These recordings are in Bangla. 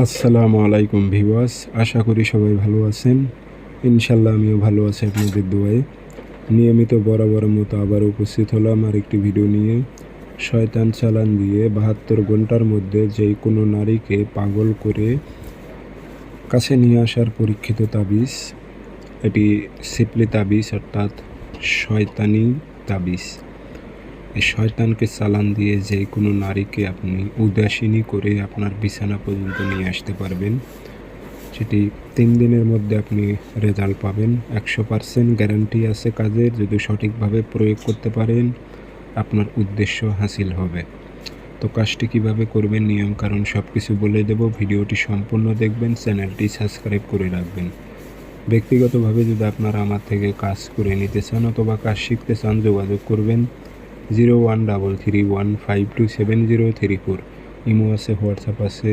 আসসালামু আলাইকুম ভিওয়াস আশা করি সবাই ভালো আছেন। ইনশাল্লাহ আমিও ভালো আছি আপনাদের দোয়ায়। নিয়মিত বরাবর মতো আবার উপস্থিত হলাম আর একটি ভিডিও নিয়ে। শয়তান চালান দিয়ে বাহাত্তর ঘণ্টার মধ্যে যেই কোনো নারীকে পাগল করে কাছে নিয়ে আসার পরীক্ষিত তাবিজ। এটি সিপলি তাবিজ অর্থাৎ শয়তানি তাবিজ। শয়তানকে চালান দিয়ে যে কোনো নারীকে আপনি উদাসীনী করে আপনার বিছানা পর্যন্ত নিয়ে আসতে পারবেন। সেটি তিন দিনের মধ্যে আপনি রেজাল্ট পাবেন। একশো পারসেন্ট গ্যারান্টি আছে কাজের। যদি সঠিকভাবে প্রয়োগ করতে পারেন, আপনার উদ্দেশ্য হাসিল হবে। তো কাজটি কীভাবে করবেন, নিয়ম কারণ সব কিছু বলে দেব। ভিডিওটি সম্পূর্ণ দেখবেন, চ্যানেলটি সাবস্ক্রাইব করে রাখবেন। ব্যক্তিগতভাবে যদি আপনারা আমার থেকে কাজ করে নিতে চান অথবা কাজ শিখতে চান, যোগাযোগ করবেন। Zero one double three one five two seven zero three four imo আছে, হোয়াটসঅ্যাপ আছে,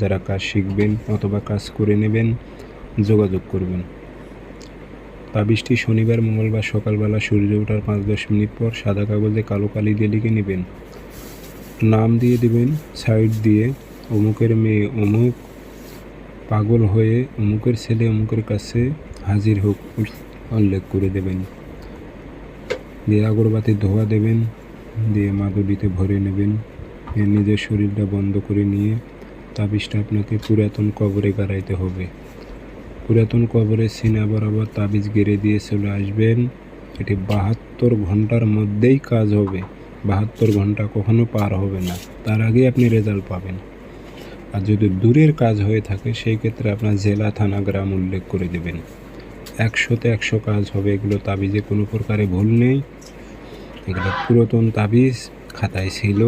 যারা কাজ শিখবেন অথবা কাজ করে নেবেন, যোগাযোগ করবেন। তাবিজটি শনিবার, মঙ্গলবার সকালবেলা সূর্য ওঠার পাঁচ দশ মিনিট পর সাদা কাগজে কালো কালি দিয়ে লিখে নেবেন। নাম দিয়ে দেবেন, সাইড দিয়ে, অমুকের মেয়ে অমুক, পাগল হয়ে অমুকের ছেলে অমুকের কাছে হাজির হোক উল্লেখ করে দেবেন। দিয়ে আগরবাতি ধোয়া দেবেন দিয়ে মাদুলিতে ভরে নেবেন। নিজের শরীরটা বন্ধ করে নিয়ে তাবিজটা আপনাকে পুরাতন কবরে গাড়াইতে হবে। পুরাতন কবরে সিনা বরাবর তাবিজ গেড়ে দিয়ে চলে আসবেন। এটি বাহাত্তর ঘণ্টার মধ্যেই কাজ হবে। বাহাত্তর ঘণ্টা কখনো পার হবে না। তার আগে আপনি রেজাল্ট পাবেন। আর যদি দূরের কাজ হয়ে থাকে, সেই ক্ষেত্রে আপনার জেলা, থানা, গ্রাম উল্লেখ করে দেবেন। একশোতে একশো কাজ হবে। এগুলো তাবিজে কোনো প্রকারে ভুল নেই। এগুলো পুরাতন তাবিজ, খাতায় ছিল,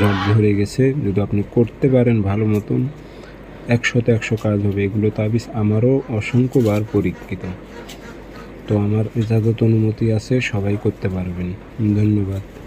জট ধরে গেছে। যদি আপনি করতে পারেন ভালো মতন, একশোতে একশো কাজ হবে। এগুলো তাবিজ আমারও অসংখ্যবার পরীক্ষিত। তো আমার ইজাজত অনুমতি আছে, সবাই করতে পারবেন। ধন্যবাদ।